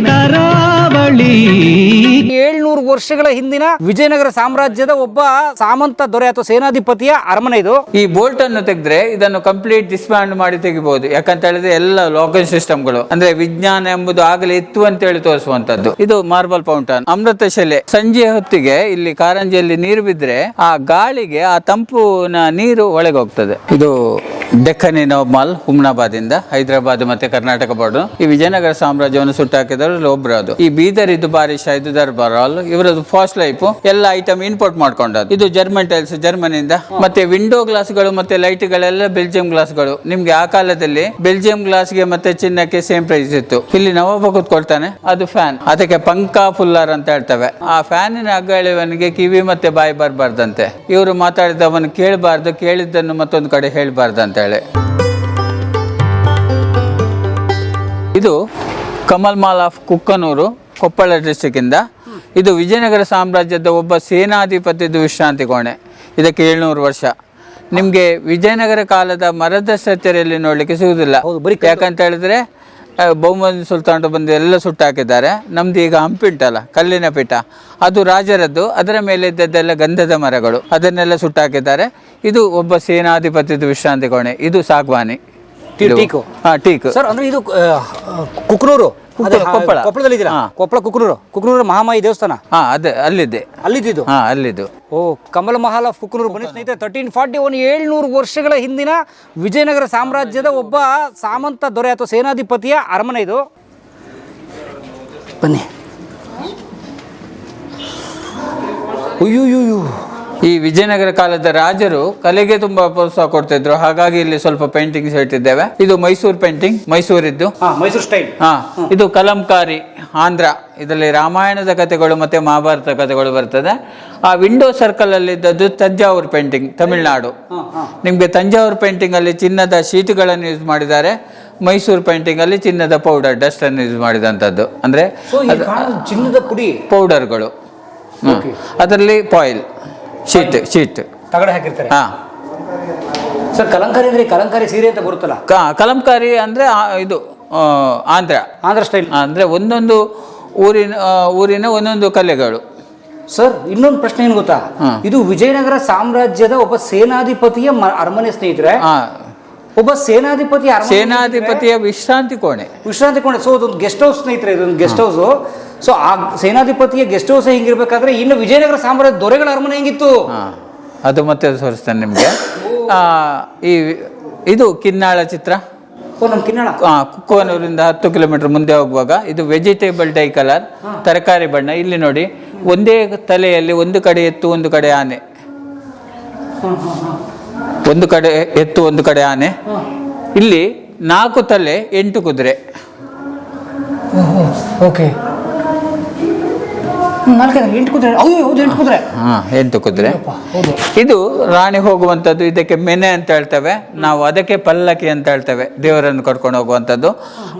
ಕರಾವಳಿ. ಏಳ್ನೂರು ವರ್ಷಗಳ ಹಿಂದಿನ ವಿಜಯನಗರ ಸಾಮ್ರಾಜ್ಯದ ಒಬ್ಬ ಸಾಮಂತ ದೊರೆ ಅಥವಾ ಸೇನಾಧಿಪತಿಯ ಅರಮನೆ ಇದು. ಈ ಬೋಲ್ಟ್ ಅನ್ನು ತೆಗೆದ್ರೆ ಇದನ್ನು ಕಂಪ್ಲೀಟ್ ಡಿಸ್ಬ್ಯಾಂಡ್ ಮಾಡಿ ತೆಗಿಬಹುದು ಯಾಕಂತ ಹೇಳಿದ್ರೆ ಎಲ್ಲ ಲೋಕಲ್ ಸಿಸ್ಟಮ್ಗಳು ಅಂದ್ರೆ ವಿಜ್ಞಾನ ಎಂಬುದು ಆಗಲೇ ಇತ್ತು ಅಂತ ಹೇಳಿ ತೋರಿಸುವಂತದ್ದು ಇದು ಮಾರ್ಬಲ್ ಫೌಂಟನ್ ಅಮೃತ ಶಿಲೆ ಸಂಜೆ ಹೊತ್ತಿಗೆ ಇಲ್ಲಿ ಕಾರಂಜಿಯಲ್ಲಿ ನೀರು ಬಿದ್ರೆ ಆ ಗಾಳಿಗೆ ಆ ತಂಪುನ ನೀರು ಒಳಗೆ ಹೋಗ್ತದೆ ಇದು ಡೆಕ್ಕನಿನ ಮಾಲ್ ಹುಮ್ನಾಬಾದಿಂದ ಹೈದರಾಬಾದ್ ಮತ್ತೆ ಕರ್ನಾಟಕ ಬಾರ್ಡರ್. ಈ ವಿಜಯನಗರ ಸಾಮ್ರಾಜ್ಯವನ್ನು ಸುಟ್ಟಾಕಿದವರು ಒಬ್ರು ಅದು ಈ ಬೀದರ್ ಇದು ಬಾರಿ ಇದು ದರ್ಬಾರ್ ಇವರದ್ದು ಫಾಸ್ಟ್ ಲೈಫ್, ಎಲ್ಲ ಐಟಮ್ ಇಂಪೋರ್ಟ್ ಮಾಡ್ಕೊಂಡದ್ದು. ಇದು ಜರ್ಮನ್ ಟೈಲ್ಸ್ ಜರ್ಮನಿಯಿಂದ ಮತ್ತೆ ವಿಂಡೋ ಗ್ಲಾಸ್ಗಳು ಮತ್ತೆ ಲೈಟ್ ಗಳೆಲ್ಲ ಬೆಲ್ಜಿಯಂ ಗ್ಲಾಸ್ಗಳು ನಿಮ್ಗೆ ಆ ಕಾಲದಲ್ಲಿ ಬೆಲ್ಜಿಯಂ ಗ್ಲಾಸ್ಗೆ ಮತ್ತೆ ಚಿನ್ನಕ್ಕೆ ಸೇಮ್ ಪ್ರೈಸ್ ಇತ್ತು. ಇಲ್ಲಿ ನವಾಬ ಕೂತ್ಕೊಳ್ತಾನೆ ಅದು ಫ್ಯಾನ್ ಅದಕ್ಕೆ ಪಂಕಾ ಫುಲ್ಲರ್ ಅಂತ ಹೇಳ್ತವೆ. ಆ ಫ್ಯಾನಿನ ಅಗ್ಗಳಿವನಿಗೆ ಕಿವಿ ಮತ್ತೆ ಬಾಯಿ ಬರಬಾರ್ದಂತೆ. ಇವರು ಮಾತಾಡಿದವನು ಕೇಳಬಾರ್ದು, ಕೇಳಿದ್ದನ್ನು ಮತ್ತೊಂದು ಕಡೆ ಹೇಳ್ಬಾರ್ದು ಹೇಳಿ ಇದು ಕಮಲ್ ಮಾಲ್ ಆಫ್ ಕುಕ್ಕನೂರು ಕೊಪ್ಪಳ ಡಿಸ್ಟಿಕ್ಕಿಂದ ಇದು. ವಿಜಯನಗರ ಸಾಮ್ರಾಜ್ಯದ ಒಬ್ಬ ಸೇನಾಧಿಪತಿದು ವಿಶ್ರಾಂತಿ ಕೋಣೆ. ಇದಕ್ಕೆ ಏಳ್ನೂರು ವರ್ಷ. ನಿಮಗೆ ವಿಜಯನಗರ ಕಾಲದ ಮರದ ಸಚ್ಚರಿಯಲ್ಲಿ ನೋಡಲಿಕ್ಕೆ ಸಿಗುವುದಿಲ್ಲ ಯಾಕಂತ ಹೇಳಿದ್ರೆ ಬಹುಮನಿ ಸುಲ್ತಾನ ಬಂದು ಎಲ್ಲ ಸುಟ್ಟಾಕಿದ್ದಾರೆ ನಮ್ದು ಈಗ ಹಂಪಿ ಉಂಟಲ್ಲ ಕಲ್ಲಿನ ಪೀಠ. ಅದು ರಾಜರದ್ದು ಅದರ ಮೇಲೆ ಇದ್ದದ್ದೆಲ್ಲ ಗಂಧದ ಮರಗಳು ಅದನ್ನೆಲ್ಲ ಸುಟ್ಟಾಕಿದ್ದಾರೆ ಇದು ಒಬ್ಬ ಸೇನಾಧಿಪತಿದು ವಿಶ್ರಾಂತಿ ಕೋಣೆ ಇದು ಸಾಗ್ವಾನಿ. ಟೀಕು. ಹಾ ಟೀಕು. ಸರ್ ಅಂದ್ರೆ ಇದು ಕುಕ್ನೂರು? ಅದೇ, ಕೊಪ್ಪಳ. ಕೊಪ್ಪಳದಲ್ಲಿ ಇದೀರಾ? ಕೊಪ್ಪಳ ಕುಕ್ನೂರು ಕುಕ್ನೂರು ಮಹಾಮಾಯಿ ದೇವಸ್ಥಾನ? ಹಾ ಅದೇ ಅಲ್ಲಿದೆ. ಅಲ್ಲಿದ್ದು ಹಾ ಅಲ್ಲಿದ್ದು. ಓ ಕಮಲ ಮಹಾಲ ಆಫ್ ಕುಕ್ನೂರು ಬನ್ನಿ ಸ್ನೇಹಿತರೆ ತರ್ಟೀನ್ ಫಾರ್ಟಿ ಒನ್ ಏಳ್ನೂರು ವರ್ಷಗಳ ಹಿಂದಿನ ವಿಜಯನಗರ ಸಾಮ್ರಾಜ್ಯದ ಒಬ್ಬ ಸಾಮಂತ ದೊರೆ ಅಥವಾ ಸೇನಾಧಿಪತಿಯ ಅರಮನೆ ಇದು. ಬನ್ನಿ. ಅಯ್ಯೋ ಈ ವಿಜಯನಗರ ಕಾಲದ ರಾಜರು ಕಲೆಗೆ ತುಂಬಾ ಪ್ರೋತ್ಸಾಹ ಕೊಡ್ತಿದ್ರು. ಹಾಗಾಗಿ ಇಲ್ಲಿ ಸ್ವಲ್ಪ ಪೇಂಟಿಂಗ್ಸ್ ಹೇಳ್ತಿದ್ದೇವೆ ಇದು ಮೈಸೂರು ಪೇಂಟಿಂಗ್ ಮೈಸೂರಿದ್ದು. ಹಾ ಮೈಸೂರು ಸ್ಟೈಲ್ ಹಾ ಇದು ಕಲಂಕಾರಿ ಆಂಧ್ರ. ಇದರಲ್ಲಿ ರಾಮಾಯಣದ ಕಥೆಗಳು ಮತ್ತೆ ಮಹಾಭಾರತ ಕಥೆಗಳು ಬರ್ತದೆ. ಆ ವಿಂಡೋ ಸರ್ಕಲ್ ಅಲ್ಲಿ ಇದ್ದದ್ದು ತಂಜಾವೂರ್ ಪೇಂಟಿಂಗ್ ತಮಿಳುನಾಡು. ನಿಮ್ಗೆ ತಂಜಾವೂರ್ ಪೇಂಟಿಂಗ್ ಅಲ್ಲಿ ಚಿನ್ನದ ಶೀಟ್ಗಳನ್ನು ಯೂಸ್ ಮಾಡಿದ್ದಾರೆ. ಮೈಸೂರು ಪೇಂಟಿಂಗ್ ಅಲ್ಲಿ ಚಿನ್ನದ ಪೌಡರ್ ಡಸ್ಟ್ ಅನ್ನು ಯೂಸ್ ಮಾಡಿದಂಥದ್ದು ಅಂದ್ರೆ ಚಿನ್ನದ ಪುಡಿ ಪೌಡರ್ಗಳು ಅದರಲ್ಲಿ ಪಾಯಿಲ್ ಶೀಟ್ ಶೀಟ್. ತಗಡೆ ಹಾಕಿರ್ತಾರೆ. ಹಾ. ಸರ್ ಕಲಂಕಾರಿ ಅಂದ್ರೆ ಕಲಂಕಾರಿ ಸೀರೆ ಅಂತ ಬರುತ್ತಲ್ಲ? ಕಲಂಕಾರಿ ಅಂದ್ರೆ ಇದು ಆಂಧ್ರ. ಆಂಧ್ರ ಸ್ಟೈಲ್. ಅಂದ್ರೆ ಒಂದೊಂದು ಊರಿನ ಊರಿನ ಒಂದೊಂದು ಕಲೆಗಳು. ಸರ್ ಇನ್ನೊಂದು ಪ್ರಶ್ನೆ ಏನು ಗೊತ್ತಾ. ಇದು ವಿಜಯನಗರ ಸಾಮ್ರಾಜ್ಯದ ಒಬ್ಬ ಸೇನಾಧಿಪತಿಯ ಅರಮನೆ ಸ್ನೇಹಿತರೆ. ಒಬ್ಬ ಸೇನಾಧಿಪತಿ ಸೇನಾಧಿಪತಿಯ ವಿಶ್ರಾಂತಿ ಕೋಣೆ. ವಿಶ್ರಾಂತಿ ಕೋಣೆ. ಸೊ ಅದೊಂದು ಗೆಸ್ಟ್ ಹೌಸ್ ಸ್ನೇಹಿತರೆ ಇದೊಂದು ಗೆಸ್ಟ್ ಹೌಸ್ ಸೊ ಆ ಸೇನಾಧಿಪತಿಯ ಗೆಸ್ಟ್ ಹೌಸ್ ಹಿಂಗಿರ್ಬೇಕಾದ್ರೆ ಇನ್ನು ವಿಜಯನಗರ ಸಾಮ್ರಾಜ್ಯ ದೊರೆಗಳ ಅರಮನೆ ಹೆಂಗಿತ್ತು? ಅದು ಮತ್ತೆ ತೋರಿಸ್ತಾನೆ ನಿಮಗೆ. ಈ ಇದು ಕಿನ್ನಾಳ ಚಿತ್ರ. ಕುಕ್ಕವನೂರಿಂದ ಹತ್ತು ಕಿಲೋಮೀಟರ್ ಮುಂದೆ ಹೋಗುವಾಗ ಇದು ವೆಜಿಟೇಬಲ್ ಡೈ ಕಲರ್ ತರಕಾರಿ ಬಣ್ಣ. ಇಲ್ಲಿ ನೋಡಿ ಒಂದೇ ತಲೆಯಲ್ಲಿ ಒಂದು ಕಡೆ ಎತ್ತು ಒಂದು ಕಡೆ ಆನೆ. ಒಂದು ಕಡೆ ಎತ್ತು ಒಂದು ಕಡೆ ಆನೆ. ಇಲ್ಲಿ ನಾಲ್ಕು ತಲೆ ಎಂಟು ಕುದುರೆ. ಓಕೆ. ನಾಲ್ಕೈದು ಎಂಟು ಕುದುರೆ. ಅಯ್ಯೋ ಹೌದು ಎಂಟು ಕುದುರೆ. ಹಾ ಎಂಟು ಕುದುರೆ. ಹೌದು. ಇದು ರಾಣಿ ಹೋಗುವಂಥದ್ದು ಇದಕ್ಕೆ ಮೆನೆ ಅಂತ ಹೇಳ್ತೇವೆ. ನಾವು ಅದಕ್ಕೆ ಪಲ್ಲಕ್ಕಿ ಅಂತ ಹೇಳ್ತೇವೆ ದೇವರನ್ನು ಕರ್ಕೊಂಡು ಹೋಗುವಂಥದ್ದು.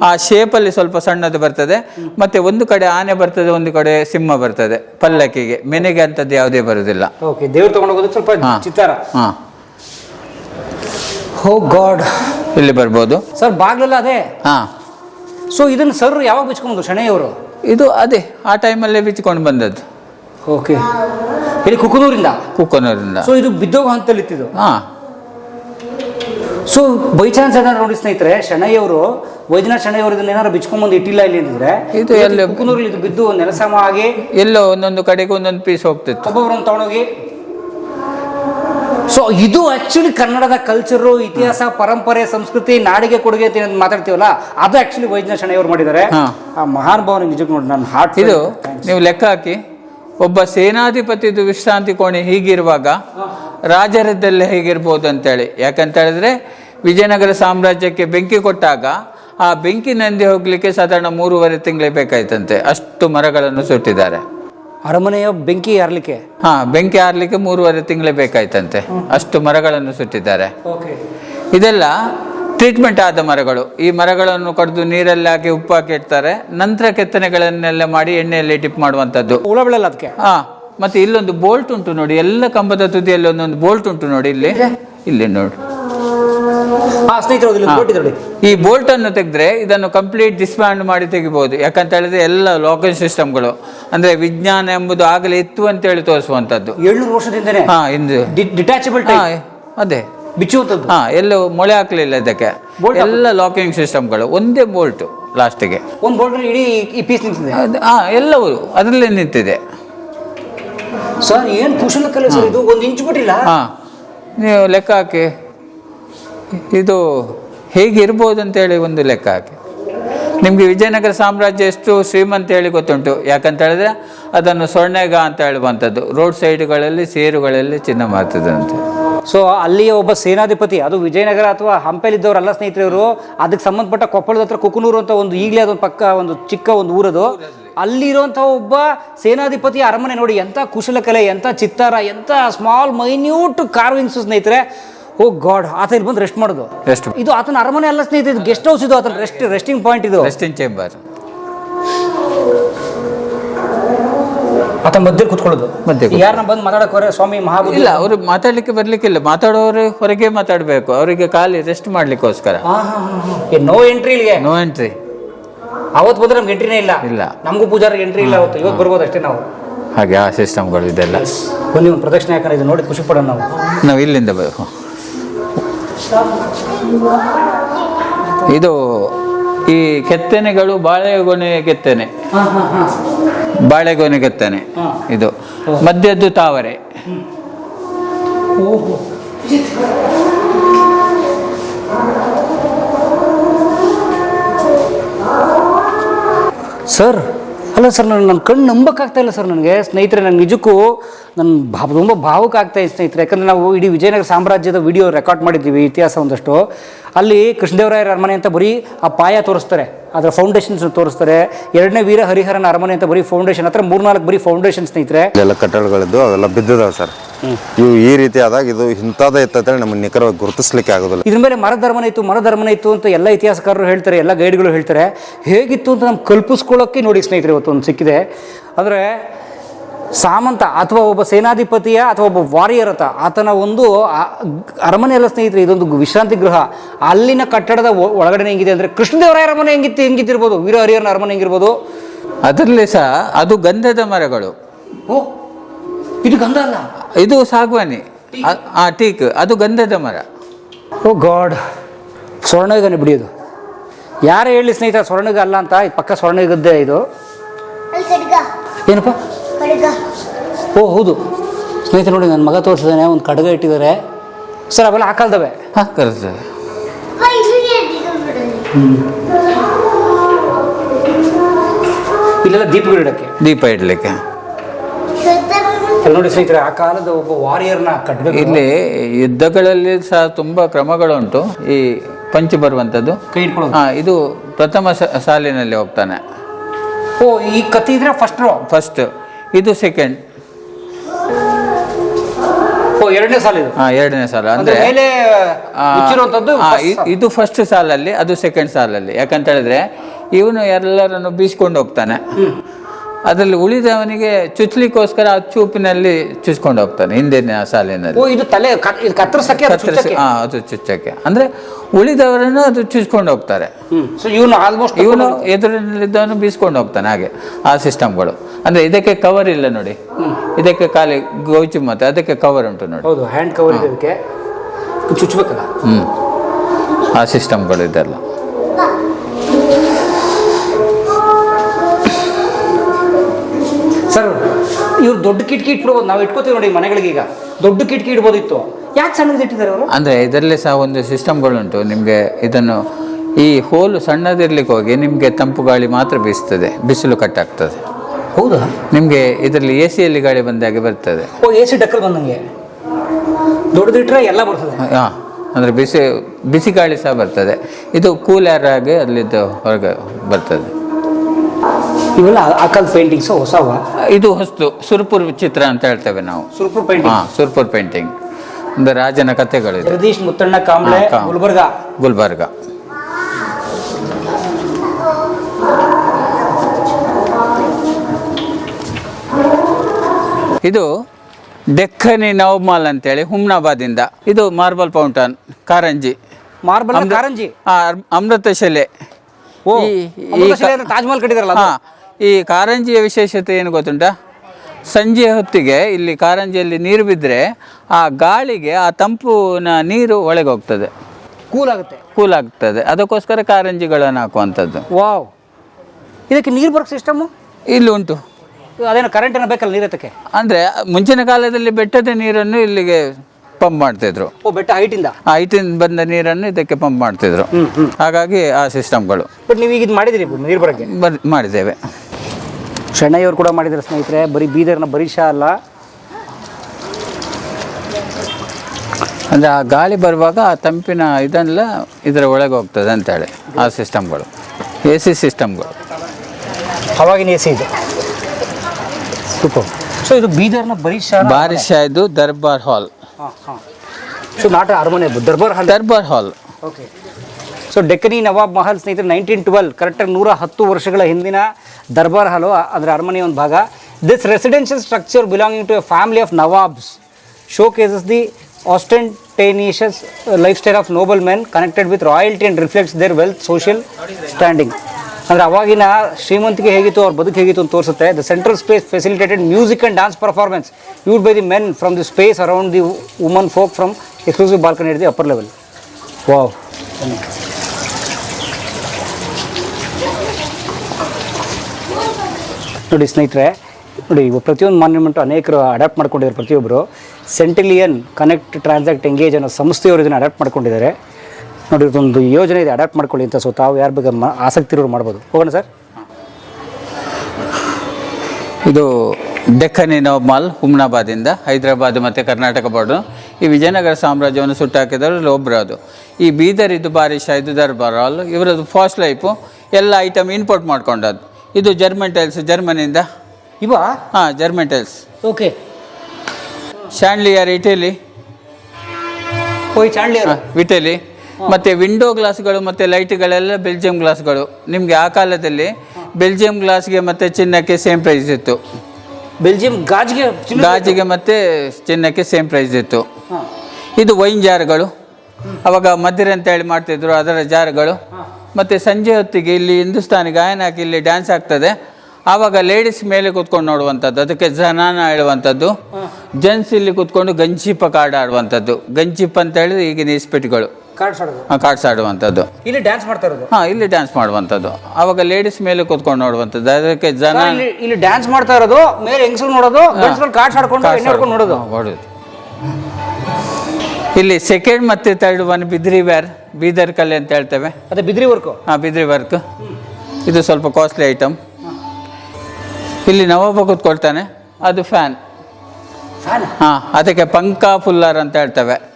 ಆ ಶೇಪಲ್ಲಿ ಸ್ವಲ್ಪ ಸಣ್ಣದು ಬರ್ತದೆ ಮತ್ತೆ ಒಂದು ಕಡೆ ಆನೆ ಬರ್ತದೆ ಒಂದು ಕಡೆ ಸಿಂಹ ಬರ್ತದೆ ಪಲ್ಲಕ್ಕಿಗೆ. ಮೆನೆಗೆ ಅಂಥದ್ದು ಯಾವುದೇ ಬರೋದಿಲ್ಲ ಓಕೆ ದೇವ್ರು ತಗೊಂಡು ಹೋಗೋದಕ್ಕೆ ಸ್ವಲ್ಪ. ಚಿತ್ತಾರ. ಹಾ. ಹೋ ಗಾಡ್. ಇಲ್ಲಿ ಬರ್ಬೋದು. ಸರ್ ಬಾಗ್ಲಲ್ಲ ಅದೇ? ಹಾ. ಸೊ ಇದನ್ನ ಸರ್ ಯಾವಾಗ ಬಿಚ್ಕೊಂಡು ಶಣೆಯವರು ಇದು ಅದೇ ಆ ಟೈಮಲ್ಲೇ ಬಿಚ್ಚಿಕೊಂಡು ಬಂದದ್ದು. ಓಕೆ ಇಲ್ಲಿ ಕುಕನೂರಿಂದ? ಕುಕ್ಕನೂರಿಂದ ಸೊ ಇದು ಬಿದ್ದೋಗೋ ಹಂತಲ್ಲಿ ಇತ್ತಿದ್ದು? ಹಾಂ. ಸೊ ಬೈ ಚಾನ್ಸ್ ಏನಾದ್ರು ನೋಡಿ ಸ್ನೇಹಿತರೆ ಶಣೈಯವರು ವೈದ್ಯನಾಥ್ ಶಣೈಯವರು ಇದನ್ನ ಏನಾದ್ರು ಬಿಚ್ಕೊಂಡ್ಬಂದು ಇಟ್ಟಿಲ್ಲ ಇಲ್ಲಿ ಅಂತಿದ್ರೆ ಇದು ಎಲ್ಲಿ- ಕುಕನೂರಲ್ಲಿ ಇದು ಬಿದ್ದು ನೆಲಸಮ ಆಗಿ ಎಲ್ಲೋ ಒಂದೊಂದು ಕಡೆಗೆ ಒಂದೊಂದು ಪೀಸ್ ಹೋಗ್ತಿತ್ತು. ಒಬ್ಬೊಬ್ಬರನ್ನು ತಗೊಂಡೋಗಿ ಸೊ ಇದು ಆಕ್ಚುಲಿ ಕನ್ನಡದ ಕಲ್ಚರು ಇತಿಹಾಸ ಪರಂಪರೆ ಸಂಸ್ಕೃತಿ ನಾಡಿಗೆ ಕೊಡುಗೆ ಅಂತ ಮಾತಾಡ್ತೀವಲ್ಲ ಅದು ಆಕ್ಚುಲಿ ವೈದ್ಯನಾಥ್ ಶಣೆಯವರು ಮಾಡಿದ್ದಾರೆ. ಆ ಮಹಾನ್ ಭಾವನೆ ನಿಜಕ್ಕೆ ನೋಡಿ ನನ್ನ ಹಾರ್ಟ್ ಇದು ನೀವು ಲೆಕ್ಕ ಹಾಕಿ. ಒಬ್ಬ ಸೇನಾಧಿಪತಿದು ವಿಶ್ರಾಂತಿ ಕೋಣೆ ಹೀಗಿರುವಾಗ ರಾಜರದ್ದಲ್ಲಿ ಹೇಗಿರ್ಬೋದು ಅಂತೇಳಿ. ಯಾಕಂತ ಹೇಳಿದ್ರೆ ವಿಜಯನಗರ ಸಾಮ್ರಾಜ್ಯಕ್ಕೆ ಬೆಂಕಿ ಕೊಟ್ಟಾಗ ಆ ಬೆಂಕಿ ನಂದಿ ಹೋಗ್ಲಿಕ್ಕೆ ಸಾಧಾರಣ ಮೂರುವರೆ ತಿಂಗಳೇ ಬೇಕಾಯ್ತಂತೆ. ಅಷ್ಟು ಮರಗಳನ್ನು ಸುಟ್ಟಿದ್ದಾರೆ. ಅರಮನೆಯ ಬೆಂಕಿ ಯಾರ್ಲಿಕ್ಕೆ? ಹಾ ಬೆಂಕಿ ಆರ್ಲಿಕ್ಕೆ ಮೂರುವರೆ ತಿಂಗಳೇ ಬೇಕಾಯ್ತಂತೆ. ಅಷ್ಟು ಮರಗಳನ್ನು ಸುಟ್ಟಿದ್ದಾರೆ ಓಕೆ. ಇದೆಲ್ಲ ಟ್ರೀಟ್ಮೆಂಟ್ ಆದ ಮರಗಳು. ಈ ಮರಗಳನ್ನು ಕಡಿದು ನೀರಲ್ಲಿ ಹಾಕಿ ಉಪ್ಪು ಹಾಕಿ ಇಡ್ತಾರೆ. ನಂತರ ಕೆತ್ತನೆಗಳನ್ನೆಲ್ಲ ಮಾಡಿ ಎಣ್ಣೆಯಲ್ಲಿ ಡಿಪ್ ಮಾಡುವಂಥದ್ದು. ಹುಳ ಬೀಳಲ್ಲ ಅದಕ್ಕೆ? ಹಾ ಮತ್ತೆ ಇಲ್ಲೊಂದು ಬೋಲ್ಟ್ ಉಂಟು ನೋಡಿ. ಎಲ್ಲ ಕಂಬದ ತುದಿಯಲ್ಲಿ ಒಂದೊಂದು ಬೋಲ್ಟ್ ಉಂಟು ನೋಡಿ ಇಲ್ಲಿ. ಇಲ್ಲಿ ನೋಡಿ. ಹಾ ಸ್ನೇಹಿತರು ಇಲ್ಲಿ ಬೋಟ್ ನೋಡಿ. ಈ ಬೋಲ್ಟ್ ಅನ್ನು ತೆಗೆದ್ರೆ ಇದನ್ನು ಕಂಪ್ಲೀಟ್ ಡಿಸ್ಬ್ಯಾಂಡ್ ಮಾಡಿ ತೆಗಿಬಹುದು ಯಾಕಂತ ಹೇಳಿದ್ರೆ ಎಲ್ಲ ಲೋಕಲ್ ಸಿಸ್ಟಮ್ಗಳು ಅಂದ್ರೆ ವಿಜ್ಞಾನ ಎಂಬುದು ಆಗಲೇ ಇತ್ತು ಅಂತ ಹೇಳಿ ತೋರಿಸುವಂತದ್ದು ಏಳ್ನೂರು ವರ್ಷದಿಂದನೇ ಹಾ ಇಂದು. ಡಿಟ್ಯಾಚಬಲ್ ಅದೇ. ಬಿಚ್ಚುವಂಥದ್ದು. ಹಾ ಎಲ್ಲೂ ಮೊಳೆ ಹಾಕ್ಲಿಲ್ಲ ಇದಕ್ಕೆ. ಎಲ್ಲ ಲಾಕಿಂಗ್ ಸಿಸ್ಟಮ್ಗಳು ಒಂದೇ ಬೋಲ್ಟ್ ಲಾಸ್ಟಿಗೆ ಒಂದು ಬೋಲ್ಟ್ ಇಡೀ ಈ ಪೀಸ್ ನಿಂತಿದೆ. ಹಾ ಎಲ್ಲವೂ ಅದರಲ್ಲೇ ನಿಂತಿದೆ. ಸರ್ ಏನು ಕುಶಲ ಕಲೆ ಸರ್ ಇದು? ಒಂದು ಇಂಚ್ ಬಿಟ್ಟಿಲ್ಲ? ಹಾ. ನೀವು ಲೆಕ್ಕ ಹಾಕಿ. ಇದು ಹೇಗಿರ್ಬೋದು ಅಂತೇಳಿ ಒಂದು ಲೆಕ್ಕ ಹಾಕಿ. ನಿಮಗೆ ವಿಜಯನಗರ ಸಾಮ್ರಾಜ್ಯ ಎಷ್ಟು ಶ್ರೀಮಂತ ಹೇಳಿ ಗೊತ್ತುಂಟು? ಯಾಕಂತ ಹೇಳಿದ್ರೆ ಅದನ್ನು ಸೊನ್ನೆಗ ಅಂತ ಹೇಳುವಂಥದ್ದು ರೋಡ್ ಸೈಡ್ಗಳಲ್ಲಿ ಸೇರುಗಳಲ್ಲಿ ಚಿನ್ನ ಮಾಡ್ತದಂತೆ ಸೊ ಅಲ್ಲಿಯ ಒಬ್ಬ ಸೇನಾಧಿಪತಿ, ಅದು ವಿಜಯನಗರ ಅಥವಾ ಹಂಪೆಲಿದ್ದವರಲ್ಲ ಸ್ನೇಹಿತರು ಅದಕ್ಕೆ ಸಂಬಂಧಪಟ್ಟ ಕೊಪ್ಪಳದ ಹತ್ರ ಕುಕನೂರು ಅಂತ ಒಂದು ಈಗಲೇ ಅದೊಂದು ಪಕ್ಕ ಒಂದು ಚಿಕ್ಕ ಒಂದು ಊರದು. ಅಲ್ಲಿರುವಂಥ ಒಬ್ಬ ಸೇನಾಧಿಪತಿ ಅರಮನೆ ನೋಡಿ, ಎಂಥ ಕುಶಲಕಲೆ, ಎಂಥ ಚಿತ್ತಾರ, ಎಂಥ ಸ್ಮಾಲ್ ಮೈನ್ಯೂಟ್ ಕಾರ್ವಿಂಗ್ಸ್ ಸ್ನೇಹಿತರೆ. ಓ ಗಾಡ್ ಆತ ಇಲ್ಲಿ ಬಂದು ರೆಸ್ಟ್ ಮಾಡೋದು? ರೆಸ್ಟ್ ಇದು ಆತನ ಅರಮನೆ ಅಲ್ಲ ಸ್ನೇಹಿತ ಇದು ಗೆಸ್ಟ್ ಹೌಸ್ ಇದು ಆತನ ರೆಸ್ಟ್ ರೆಸ್ಟಿಂಗ್ ಪಾಯಿಂಟ್ ಇದು. ರೆಸ್ಟಿಂಗ್ ಚೇಂಬರ್ ಆತ ಮಧ್ಯೆ ಕುತ್ಕೊಳ್ಳೋದು. ಮಧ್ಯೆ ಕೂತ್ಕೊಳ್ಳೋದು. ಯಾರನ್ನ ಬಂದು ಮಾತಾಡಕ್ಕೆ ಹೋರೆ ಸ್ವಾಮಿ ಮಹಾಬುದ್ಧಿ ಇಲ್ಲ ಅವರು ಮಾತಾಡ್ಲಿಕ್ಕೆ ಬರ್ಲಿಕ್ಕಿಲ್ಲ ಮಾತಾಡೋರು ಹೊರಗೆ ಮಾತಾಡಬೇಕು. ಅವರಿಗೆ ಖಾಲಿ ರೆಸ್ಟ್ ಮಾಡ್ಲಿಕ್ಕೋಸ್ಕರ. ನೋ ಎಂಟ್ರಿ ಇಲ್ಲಿಗೆ? ನೋ ಎಂಟ್ರಿ ಅವತ್ತು ಬಂದ್ರೆ ನಮ್ಗೆ ಎಂಟ್ರಿನೇ ಇಲ್ಲ. ಇಲ್ಲ. ನಮಗೂ ಪೂಜಾರಿಗೆ ಎಂಟ್ರಿ ಇಲ್ಲ ಅವತ್ತು. ಇವತ್ತು ಬರ್ಬೋದು ಅಷ್ಟೇ ನಾವು. ಹಾಗೆ ಆ ಸಿಸ್ಟಮ್ಗಳು ಇದೆಲ್ಲ. ಬನ್ನಿ ಒಂದು ಪ್ರದಕ್ಷಿಣೆ ಯಾಕಂದ್ರೆ ಇದು ನೋಡಿ ಖುಷಿ ಪಡೋಣ ನಾವು. ನಾವು ಇಲ್ಲಿಂದ ಬೇಕು ಇದು ಈ ಕೆತ್ತನೆಗಳು ಬಾಳೆಗೊನೆ ಕೆತ್ತನೆ. ಬಾಳೆಗೊನೆ ಕೆತ್ತನೆ. ಇದು. ಮಧ್ಯದ್ದು ತಾವರೆ. ಸರ್ ಅಲ್ಲ ಸರ್ ನಾನು ನನ್ನ ಕಣ್ಣು ನಂಬಕ್ಕಾಗ್ತಾ ಇಲ್ಲ ಸರ್ ನನಗೆ. ಸ್ನೇಹಿತರೆ ನನ್ನ ನಿಜಕ್ಕೂ ನನ್ನ ಭಾ ತುಂಬ ಭಾವುಕ ಇದೆ ಸ್ನೇಹಿತರೆ. ಯಾಕಂದರೆ ನಾವು ಇಡೀ ವಿಜಯನಗರ ಸಾಮ್ರಾಜ್ಯದ ವಿಡಿಯೋ ರೆಕಾರ್ಡ್ ಮಾಡಿದ್ದೀವಿ, ಇತಿಹಾಸ ಒಂದಷ್ಟು. ಅಲ್ಲಿ ಕೃಷ್ಣದೇವರಾಯರ ಅರಮನೆ ಅಂತ ಬರೀ ಆ ಪಾಯ ತೋರಿಸ್ತಾರೆ. ಅದರ ಫೌಂಡೇಶನ್ಸ್ ತೋರಿಸ್ತಾರೆ. ಎರಡನೇ ವೀರ ಹರಿಹರನ ಅರಮನೆ ಅಂತ ಬರೀ ಫೌಂಡೇಶನ್ ಹತ್ರ ಮೂರ್ನಾಲ್ಕು ಬರೀ ಫೌಂಡೇಶನ್ ಸ್ನೇಹಿತರೆ. ಎಲ್ಲ ಕಟ್ಟಡಗಳಿದ್ದು ಅವೆಲ್ಲ ಬಿದ್ದಿದಾವೆ ಸರ್. ಇವು ಈ ರೀತಿ ಆದಾಗ ಇದು ಇಂಥದ್ದೇ ಇತ್ತಂದ್ರೆ ನಮ್ಮ ನಿಖರವಾಗಿ ಗುರುತಿಸ್ಲಿಕ್ಕೆ ಆಗೋದಿಲ್ಲ. ಇದ್ರ ಮೇಲೆ ಮರಧರ್ಮನ ಅರಮನೆ ಇತ್ತು ಮರಧರ್ಮನ ಅರಮನೆ ಇತ್ತು ಅಂತ ಎಲ್ಲ ಇತಿಹಾಸಕಾರರು ಹೇಳ್ತಾರೆ ಎಲ್ಲ ಗೈಡ್ಗಳು ಹೇಳ್ತಾರೆ. ಹೇಗಿತ್ತು ಅಂತ ನಮ್ಗೆ ಕಲ್ಪಿಸ್ಕೊಳ್ಳೋಕ್ಕೆ ನೋಡಿ ಸ್ನೇಹಿತರೆ ಇವತ್ತು ಒಂದು ಸಿಕ್ಕಿದೆ. ಅಂದರೆ ಸಾಮಂತ ಅಥವಾ ಒಬ್ಬ ಸೇನಾಧಿಪತಿಯ ಅಥವಾ ಒಬ್ಬ ವಾರಿಯರ್ ಅಂತ ಆತನ ಒಂದು ಅರಮನೆಯಲ್ಲ ಅರಮನೆ ಎಲ್ಲ ಸ್ನೇಹಿತರೆ ಇದೊಂದು ವಿಶ್ರಾಂತಿ ಗೃಹ. ಅಲ್ಲಿನ ಕಟ್ಟಡದ ಒಳಗಡೆ ಹೆಂಗಿದೆ ಅಂದರೆ ಕೃಷ್ಣದೇವರಾಯ ಅರಮನೆ ಹೆಂಗಿತ್ತು ಹೆಂಗಿದ್ದಿರ್ಬೋದು? ವೀರ ಹರಿಹರನ ಅರಮನೆ ಹೆಂಗಿರ್ಬೋದು? ಅದರಲ್ಲಿ ಸಹ ಅದು ಗಂಧದ ಮರಗಳು. ಓ ಇದು ಗಂಧ ಅಲ್ಲ? ಇದು ಸಾಗುವಾನಿ. ಆ- ಟೀಕ್ ಅದು ಗಂಧದ ಮರ. ಓ ಗಾಡ್ ಸ್ವರ್ಣಯುಗನೇ ಬಿಡಿಯೋದು ಯಾರು ಹೇಳಿ ಸ್ನೇಹಿತ ಸ್ವರ್ಣಯುಗ ಅಲ್ಲ ಅಂತ ಪಕ್ಕ ಸ್ವರ್ಣಯುಗದ್ದೇ ಇದು. ಏನಪ್ಪ? ಓ ಹೌದು. ಸ್ನೇಹಿತರೆ ನೋಡಿ ನನ್ನ ಮಗ ತೋರಿಸಿದ್ದಾನೆ ಒಂದು ಕಡಗ ಇಟ್ಟಿದ್ದಾರೆ. ಸರ್ ಅವೆಲ್ಲ ಹಾಕಲ್ದವೆ. ಹಾ ಹಾ ಇಲ್ಲೆಲ್ಲ ದೀಪಗಳು ಇಡಕ್ಕೆ ದೀಪ ಇಡಲಿಕ್ಕೆ. ನೋಡಿ ಸ್ನೇಹಿತರೆ ಆ ಕಾಲದ ಒಬ್ಬ ವಾರಿಯರ್ನ ಕಟ್ಟಬೇಕು ಇಲ್ಲಿ ಯುದ್ಧಗಳಲ್ಲಿ ಸಹ ತುಂಬಾ ಕ್ರಮಗಳುಂಟು. ಈ ಪಂಚ ಬರುವಂಥದ್ದು. ಕೈ ಇಟ್ಕೊಳ್ಳೋದು ಇದು ಪ್ರಥಮ ಸಾಲಿನಲ್ಲಿ ಹೋಗ್ತಾನೆ. ಓ ಈ ಕತ್ತಿ ಇದ್ರೆ ಫಸ್ಟ್ ಫಸ್ಟ್ ಇದು ಸೆಕೆಂಡ್ ಓ ಎರಡನೇ ಸಾಲ ಇದು. ಹಾ ಎರಡನೇ ಸಾಲ. ಅಂದ್ರೆ ಮೇಲೆ. ಇದು ಫಸ್ಟ್ ಸಾಲಲ್ಲಿ ಅದು ಸೆಕೆಂಡ್ ಸಾಲಲ್ಲಿ. ಯಾಕಂತ ಹೇಳಿದ್ರೆ ಇವನು ಎಲ್ಲರನ್ನು ಬೀಸ್ಕೊಂಡು ಹೋಗ್ತಾನೆ. ಅದರಲ್ಲಿ ಉಳಿದವನಿಗೆ ಚುಚ್ಲಿಕ್ಕೋಸ್ಕರ ಆ ಚೂಪಿನಲ್ಲಿ ಚುಚ್ಕೊಂಡು ಹೋಗ್ತಾನೆ ಹಿಂದಿನ ಸಾಲಿನಲ್ಲಿ ಓ ಇದು ತಲೆ ಕ- ಇದು ಕತ್ತರಿಸಕ್ಕೆ ಕತ್ತರಿಸಿ. ಹಾ ಅದು ಚುಚ್ಚಕ್ಕೆ. ಅಂದ್ರೆ ಉಳಿದವರನ್ನು ಅದು ಚುಚ್ಕೊಂಡು ಹೋಗ್ತಾರೆ. ಸೊ ಇವನು ಆಲ್ಮೋಸ್ಟ್ ಇವನು ಎದುರಿನಲ್ಲಿದ್ದವನು ಬೀಸ್ಕೊಂಡು ಹೋಗ್ತಾನೆ ಹಾಗೆ ಆ ಸಿಸ್ಟಮ್ಗಳು. ಅಂದ್ರೆ ಇದಕ್ಕೆ ಕವರ್ ಇಲ್ಲ ನೋಡಿ. ಇದಕ್ಕೆ ಖಾಲಿ ಗೋಚು ಮತ್ತೆ ಅದಕ್ಕೆ ಕವರ್ ಉಂಟು ನೋಡಿ. ಹೌದು ಹ್ಯಾಂಡ್ ಕವರ್ ಇದೆ ಅದಕ್ಕೆ ಚುಚ್ಚಬೇಕಲ್ಲ ಹ್ಮ್. ಆ ಸಿಸ್ಟಮ್ಗಳು ಇದೆಲ್ಲ. ಸರ್ ಇವ್ರು ದೊಡ್ಡ ಕಿಟಕಿ ಇಟ್ಬಿಡ್ಬೋದು. ನಾವು ಇಟ್ಕೋತೀವಿ ನೋಡಿ ಮನೆಗಳಿಗೆ ಈಗ. ದೊಡ್ಡ ಕಿಟಕಿ ಇಡ್ಬೋದಿತ್ತು. ಯಾಕೆ ಸಣ್ಣದು ಇಟ್ಟಿದ್ದಾರೆ ಅವರು? ಅಂದರೆ ಇದರಲ್ಲಿ ಸಹ ಒಂದು ಸಿಸ್ಟಮ್ಗಳುಂಟು ನಿಮಗೆ ಇದನ್ನು ಈ ಹೋಲು ಸಣ್ಣದಿರ್ಲಿಕ್ಕೆ ಹೋಗಿ ನಿಮಗೆ ತಂಪು ಗಾಳಿ ಮಾತ್ರ ಬೀಸ್ತದೆ. ಬಿಸಿಲು ಕಟ್ಟಾಗ್ತದೆ. ಹೌದಾ? ನಿಮಗೆ ಇದರಲ್ಲಿ ಎ ಸಿಯಲ್ಲಿ ಗಾಳಿ ಬಂದಾಗೆ ಬರ್ತದೆ. ಓ ಎ ಸಿ ಡಕ್ಕಲ್ ಬಂದಂಗೆ ದೊಡ್ಡದಿಟ್ರೆ ಎಲ್ಲ ಬರ್ತದೆ. ಹಾಂ ಅಂದರೆ ಬಿಸಿ ಬಿಸಿ ಗಾಳಿ ಸಹ ಬರ್ತದೆ. ಇದು ಕೂಲರ್ ಆಗಿ ಅಲ್ಲಿದ್ದು ಹೊರಗೆ ಬರ್ತದೆ. ಇವೆಲ್ಲ ಆ ಕಾಲದ ಪೇಂಟಿಂಗ್ಸ್ ಹೊಸವ ಇದು ಹೊಸ್ತು ಸುರ್ಪುರ್ ಚಿತ್ರ ಅಂತ ಹೇಳ್ತೇವೆ ನಾವು. ಸುರ್ಪುರ್ ಹಾ ಪೇಂಟಿಂಗ್ ಸುರ್ಪುರ್ ಪೇಂಟಿಂಗ್ ಒಂದು ರಾಜನ ಕಥೆಗಳಿದೆ. ಜಗದೀಶ್ ಮುತ್ತಣ್ಣ ಕಾಂಬ್ಳೆ ಹಾ, ಕಾ- ಗುಲ್ಬರ್ಗ. ಗುಲ್ಬರ್ಗ. ಇದು ಡೆಕ್ಕನಿ ನವಮಾಲ್ ಅಂತೇಳಿ ಹುಮ್ನಾಬಾದಿಂದ. ಇದು ಮಾರ್ಬಲ್ ಫೌಂಟನ್ ಕಾರಂಜಿ. ಮಾರ್ಬಲ್ ಕಾರಂಜಿ? ಆ, ಅಮೃತ ಶಿಲೆ. ಓ ಈ- ಈ ಅಂದ್ರೆ ತಾಜ್ ಮಹಲ್ ಕಟ್ಟಿದಾರಲ್ಲ ಅದು? ಹಾ ಈ ಕಾರಂಜಿಯ ವಿಶೇಷತೆ ಏನು ಗೊತ್ತುಂಟ? ಸಂಜೆ ಹೊತ್ತಿಗೆ ಇಲ್ಲಿ ಕಾರಂಜಿಯಲ್ಲಿ ನೀರು ಬಿದ್ದರೆ ಆ ಗಾಳಿಗೆ ಆ ತಂಪುನ ನೀರು ಒಳಗೆ ಹೋಗ್ತದೆ ಕೂಲ್ ಆಗುತ್ತೆ ಕೂಲ್ ಆಗ್ತದೆ ಅದಕ್ಕೋಸ್ಕರ ಕಾರಂಜಿಗಳನ್ನು ಹಾಕುವಂಥದ್ದು. ವಾವ್. ಇದಕ್ಕೆ ನೀರು ಬರೋಕ್ಕೆ ಸಿಸ್ಟಮು? ಇಲ್ಲಿ ಉಂಟು. ಅದೇನೋ ಕರೆಂಟ್ ಏನೋ ಬೇಕಲ್ಲ ನೀರತ್ತಕ್ಕೆ? ಅಂದರೆ ಮುಂಚಿನ ಕಾಲದಲ್ಲಿ ಬೆಟ್ಟದ ನೀರನ್ನು ಇಲ್ಲಿಗೆ ಪಂಪ್ ಮಾಡ್ತಿದ್ರು. ಓ ಬೆಟ್ಟ ಹೈಟಿಂದ? ಐತಿಂದ ಬಂದ ನೀರನ್ನು ಇದಕ್ಕೆ ಪಂಪ್ ಮಾಡ್ತಿದ್ರು. ಹಾಗಾಗಿ ಆ ಸಿಸ್ಟಮ್ಗಳು. ಬಟ್ ನೀವು ಈಗ ಇದು ಮಾಡಿದಿರಿ ನೀರು ಬರೋಕ್ಕೆ? ಬರ್ ಮಾಡಿದ್ದೇವೆ. ಶೆಣ್ಣಯ್ಯವ್ರು ಕೂಡ ಮಾಡಿದ್ದಾರೆ ಸ್ನೇಹಿತರೆ. ಬರೀ ಬೀದರ್ನ ಬರೀಶಾ ಅಲ್ಲ. ಅಂದರೆ ಆ ಗಾಳಿ ಬರುವಾಗ ಆ ತಂಪಿನ ಇದನ್ನೆಲ್ಲ ಇದರ ಒಳಗೆ ಹೋಗ್ತದೆ ಅಂತೇಳಿ ಆ ಸಿಸ್ಟಮ್ಗಳು ಎ ಸಿ ಸಿಸ್ಟಮ್ಗಳು. ಅವಾಗಿನ ಎ ಸಿ ಇದು. ಸೂಪರ್ ಸೊ ಇದು ಬೀದರ್ನ ಬರೀಶಾ ಶಾ ಇದು ದರ್ಬಾರ್ ಹಾಲ್. ಸೊ ನಾಟ ಅರಮನೆ ದರ್ಬಾರ್ ಹಾಲ್. ದರ್ಬಾರ್ hall. Okay so Deccani Nawab Mahal ಸ್ನೇಹಿತರೆ ನೈನ್ಟೀನ್ ಟ್ವೆಲ್ ಕರೆಕ್ಟಾಗಿ ನೂರ ಹತ್ತು ವರ್ಷಗಳ ಹಿಂದಿನ ದರ್ಬಾರ್ ಹಾಲು, ಅಂದರೆ ಅರಮನೆ ಒಂದು ಭಾಗ. This residential structure belonging to a family of nawabs showcases the ostentatious lifestyle of noble men connected with royalty and reflects their wealth social standing ಅಂದರೆ ಅವಾಗಿನ ಶ್ರೀಮಂತಿಕೆ ಹೇಗಿತ್ತು, ಅವ್ರ ಬದುಕು ಹೇಗಿತ್ತು ಅಂತ ತೋರಿಸುತ್ತೆ. The central space facilitated music and dance performance used by the men from the space around the woman folk from exclusive balcony ಹಿಡಿದು ಅಪ್ಪರ್ ಲೆವೆಲ್ ವಾವ್ ನೋಡಿ ಸ್ನೇಹಿತರೆ, ನೋಡಿ ಇವು ಪ್ರತಿಯೊಂದು ಮಾನ್ಯುಮೆಂಟು ಅನೇಕರು ಅಡಾಪ್ಟ್ ಮಾಡ್ಕೊಂಡಿದ್ದಾರೆ ಪ್ರತಿಯೊಬ್ಬರು ಸೆಂಟಿಲಿಯನ್ ಕನೆಕ್ಟ್ ಟ್ರಾನ್ಸಾಕ್ಟ್ ಎಂಗೇಜ್ ಅನ್ನೋ ಸಂಸ್ಥೆಯವರು ಇದನ್ನು ಅಡಾಪ್ಟ್ ಮಾಡ್ಕೊಂಡಿದ್ದಾರೆ. ನೋಡಿ ಇದೊಂದು ಯೋಜನೆ ಇದೆ ಅಡಾಪ್ಟ್ ಮಾಡ್ಕೊಳ್ಳಿ ಅಂತ. ಸೊ ತಾವು ಯಾರ ಬಗ್ಗೆ ಆಸಕ್ತಿ ಇರೋರು ಮಾಡ್ಬೋದು. ಹೋಗೋಣ ಸರ್. ಇದು ಡೆಕ್ಕನಿ ನವಮಾಲ್ ಹುಮ್ನಾಬಾದಿಂದ ಹೈದರಾಬಾದ್ ಮತ್ತು ಕರ್ನಾಟಕ ಬಾರ್ಡರ್ ಈ ವಿಜಯನಗರ ಸಾಮ್ರಾಜ್ಯವನ್ನು ಸುಟ್ಟಾಕಿದವರು ಒಬ್ಬರು ಅದು. ಈ ಬೀದರ್ ಇದು ಬಾರಿ ಇದು ದರ್ಬಾರ್ ಇವರದ್ದು ಫಾಸ್ಟ್ ಲೈಫು ಎಲ್ಲ ಐಟಮ್ ಇಂಪೋರ್ಟ್ ಮಾಡ್ಕೊಂಡದ್ದು. ಇದು ಜರ್ಮನ್ ಟೈಲ್ಸ್ ಜರ್ಮನಿಯಿಂದ ಇವ? ಹಾಂ German tiles okay. Chandelier Italy ಓಯ್ ಇಟಲಿ ಮತ್ತು ವಿಂಡೋ ಗ್ಲಾಸ್ಗಳು ಮತ್ತು ಲೈಟ್ಗಳೆಲ್ಲ ಬೆಲ್ಜಿಯಂ ಗ್ಲಾಸ್ಗಳು ನಿಮಗೆ ಆ ಕಾಲದಲ್ಲಿ ಬೆಲ್ಜಿಯಂ ಗ್ಲಾಸ್ಗೆ ಮತ್ತು ಚಿನ್ನಕ್ಕೆ ಸೇಮ್ ಪ್ರೈಸ್ ಇತ್ತು. ಬೆಲ್ಜಿಯಂ ಗಾಜಿಗೆ ಗಾಜಿಗೆ ಮತ್ತು ಚಿನ್ನಕ್ಕೆ ಸೇಮ್ ಪ್ರೈಸ್ ಇತ್ತು. ಇದು ವೈನ್ ಜಾರ್ಗಳು ಅವಾಗ ಮಧ್ಯೆ ಅಂತ ಹೇಳಿ ಮಾಡ್ತಿದ್ರು ಅದರ ಜಾರ್ಗಳು ಮತ್ತು ಸಂಜೆ ಹೊತ್ತಿಗೆ ಇಲ್ಲಿ ಹಿಂದೂಸ್ತಾನಿ ಗಾಯನ ಹಾಕಿ ಇಲ್ಲಿ ಡ್ಯಾನ್ಸ್ ಆಗ್ತದೆ. ಆವಾಗ ಲೇಡೀಸ್ ಮೇಲೆ ಕೂತ್ಕೊಂಡು ನೋಡುವಂಥದ್ದು. ಅದಕ್ಕೆ ಜನಾನ ಹೇಳುವಂಥದ್ದು. ಜೆಂಟ್ಸ್ ಇಲ್ಲಿ ಕೂತ್ಕೊಂಡು ಗಂಜಿಪ್ಪ ಕಾರ್ಡ್ ಆಡುವಂಥದ್ದು. ಗಂಜಿಪ್ಪ ಅಂತ ಹೇಳಿದ್ರೆ ಈಗಿನ ಇಸ್ಪಿಟ್ಗಳು ಕಾರ್ಡ್ಸ್ ಕಾರ್ಡ್ಸ್ ಆಡುವಂಥದ್ದು. ಇಲ್ಲಿ ಡ್ಯಾನ್ಸ್ ಮಾಡ್ತಾ ಇರೋದು ಹಾಂ ಇಲ್ಲಿ ಡ್ಯಾನ್ಸ್ ಮಾಡುವಂಥದ್ದು. ಆವಾಗ ಲೇಡೀಸ್ ಮೇಲೆ ಕೂತ್ಕೊಂಡು ನೋಡುವಂಥದ್ದು. ಅದಕ್ಕೆ ಜನ ಇಲ್ಲಿ ಡ್ಯಾನ್ಸ್ ಮಾಡ್ತಾ ಇರೋದು ಮೇಲೆ ಹೆಂಗಸರು ನೋಡೋದು ಕಾರ್ಡ್ಸ್ ಆಡ್ಕೊಂಡು ಹೊಡ್ಕೊಂಡು ನೋಡೋದು. ಇಲ್ಲಿ ಸೆಕೆಂಡ್ ಮತ್ತು third one Bidri ware Bidar ಕಲೆ ಅಂತ ಹೇಳ್ತೇವೆ. ಅದೇ ಬಿದ್ರಿ ವರ್ಕು? ಹಾಂ ಬಿದ್ರಿ ವರ್ಕ್. ಇದು ಸ್ವಲ್ಪ ಕಾಸ್ಟ್ಲಿ ಐಟಮ್ ಇಲ್ಲಿ ನವಾಬ ಕೂತ್ಕೊಳ್ತಾನೆ. ಅದು ಫ್ಯಾನ್ ಫ್ಯಾನ್ ಹಾಂ ಅದಕ್ಕೆ ಪಂಕ ಫುಲ್ಲರ್ ಅಂತ ಹೇಳ್ತೇವೆ.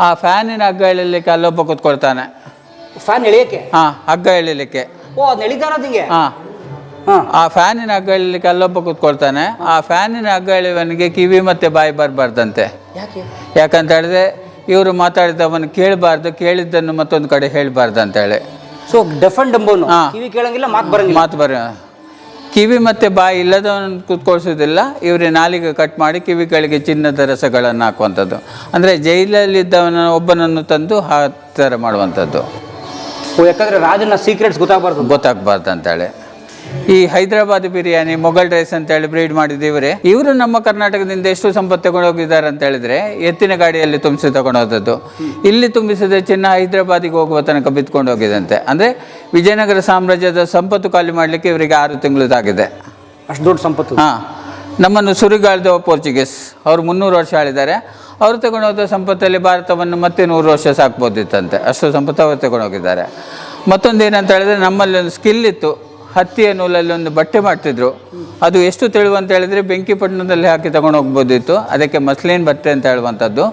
ಆ ಫ್ಯಾನಿನ ಹಗ್ಗ ಎಳಿಲಿಕ್ಕೆ ಅಲ್ಲೊಬ್ಬ ಕೂತ್ಕೊಳ್ತಾನೆ. ಫ್ಯಾನ್ ಎಳಿಯಕ್ಕೆ? ಹಾಂ ಹಗ್ಗ ಎಳಿಲಿಕ್ಕೆ. ಓ ಹಾಂ. ಹಾಂ. ಆ ಫ್ಯಾನಿನ ಹಗ್ಗ ಎಳಿಲಿಕ್ಕೆ ಅಲ್ಲೊಬ್ಬ ಕೂತ್ಕೊಳ್ತಾನೆ. ಆ ಫ್ಯಾನಿನ ಹಗ್ಗ ಎಳೆಯುವನಿಗೆ ಕಿವಿ ಮತ್ತೆ ಬಾಯಿ ಬರಬಾರ್ದಂತೆ. ಯಾಕೆ? ಯಾಕಂತ ಹೇಳಿದ್ರೆ ಇವರು ಮಾತಾಡಿದವನು ಕೇಳಬಾರ್ದು ಕೇಳಿದ್ದನ್ನು ಮತ್ತೊಂದು ಕಡೆ ಹೇಳಬಾರ್ದು ಅಂತೇಳಿ ಸೊ ಡೆಫ್ ಅಂಡ್ ಡಂಬೋನು ಹಾ. ಕಿವಿ ಕೇಳಂಗಿಲ್ಲ ಮಾತು ಬರಂಗಿಲ್ಲ. ಮಾತು ಬರ ಕಿವಿ ಮತ್ತೆ ಬಾಯಿ ಇಲ್ಲದವನು ಕೂತ್ಕೊಳ್ಸೋದಿಲ್ಲ ಇವರ ನಾಲಿಗೆ ಕಟ್ ಮಾಡಿ ಕಿವಿಗಳಿಗೆ ಚಿನ್ನದ ರಸಗಳನ್ನು ಹಾಕುವಂಥದ್ದು. ಅಂದರೆ ಜೈಲಲ್ಲಿದ್ದವನ ಒಬ್ಬನನ್ನು ತಂದು ಆ ಥರ ಮಾಡುವಂಥದ್ದು. ಓ ಯಾಕಂದ್ರೆ ರಾಜನ ಸೀಕ್ರೆಟ್ಸ್ ಗೊತ್ತಾಗಬಾರ್ದು. ಗೊತ್ತಾಗಬಾರ್ದು ಅಂತೇಳಿ ಈ ಹೈದರಾಬಾದ್ ಬಿರಿಯಾನಿ ಮೊಘಲ್ ರೈಸ್ ಅಂತೇಳಿ ಬ್ರೀಡ್ ಇವರೇ. ಇವರು ನಮ್ಮ ಕರ್ನಾಟಕದಿಂದ ಎಷ್ಟು ಸಂಪತ್ತು ತಗೊಂಡು ಹೋಗಿದ್ದಾರೆ ಅಂತ ಹೇಳಿದ್ರೆ ಎತ್ತಿನ ಗಾಡಿಯಲ್ಲಿ ತುಂಬಿಸಿ ತಗೊಂಡೋದದ್ದು. ಇಲ್ಲಿ ತುಂಬಿಸಿದ ಚಿನ್ನ ಹೈದರಾಬಾದಿಗೆ ಹೋಗುವ ತನಕ ಬಿತ್ಕೊಂಡು ಹೋಗಿದಂತೆ. ಅಂದರೆ ವಿಜಯನಗರ ಸಾಮ್ರಾಜ್ಯದ ಸಂಪತ್ತು ಖಾಲಿ ಮಾಡಲಿಕ್ಕೆ ಇವರಿಗೆ ಆರು ತಿಂಗಳದಾಗಿದೆ ಅಷ್ಟು ದೊಡ್ಡ ಸಂಪತ್ತು. ಹಾಂ. ನಮ್ಮನ್ನು ಸುರಿಗಾಳಿದ ಪೋರ್ಚುಗೀಸ್. ಅವರು ಮುನ್ನೂರು ವರ್ಷ ಆಳಿದ್ದಾರೆ. ಅವರು ತಗೊಂಡೋದ ಸಂಪತ್ತಲ್ಲಿ ಭಾರತವನ್ನು ಮತ್ತೆ ನೂರು ವರ್ಷ ಸಾಕ್ಬೋದಿತ್ತಂತೆ. ಅಷ್ಟು ಸಂಪತ್ತು ಅವರು ತಗೊಂಡೋಗಿದ್ದಾರೆ. ಮತ್ತೊಂದು ಏನಂತ ಹೇಳಿದ್ರೆ ನಮ್ಮಲ್ಲಿ ಒಂದು ಸ್ಕಿಲ್ ಇತ್ತು. ಹತ್ತಿಯ ನೂಲಲ್ಲಿ ಒಂದು ಬಟ್ಟೆ ಮಾಡ್ತಿದ್ರು. ಅದು ಎಷ್ಟು ತೆಳು ಅಂತ ಹೇಳಿದ್ರೆ ಬೆಂಕಿ ಪಟ್ಟಣದಲ್ಲಿ ಹಾಕಿ ತಗೊಂಡು ಹೋಗ್ಬೋದಿತ್ತು. ಅದಕ್ಕೆ ಮಸ್ಲಿನ್ ಬಟ್ಟೆ ಅಂತ ಹೇಳುವಂಥದ್ದು.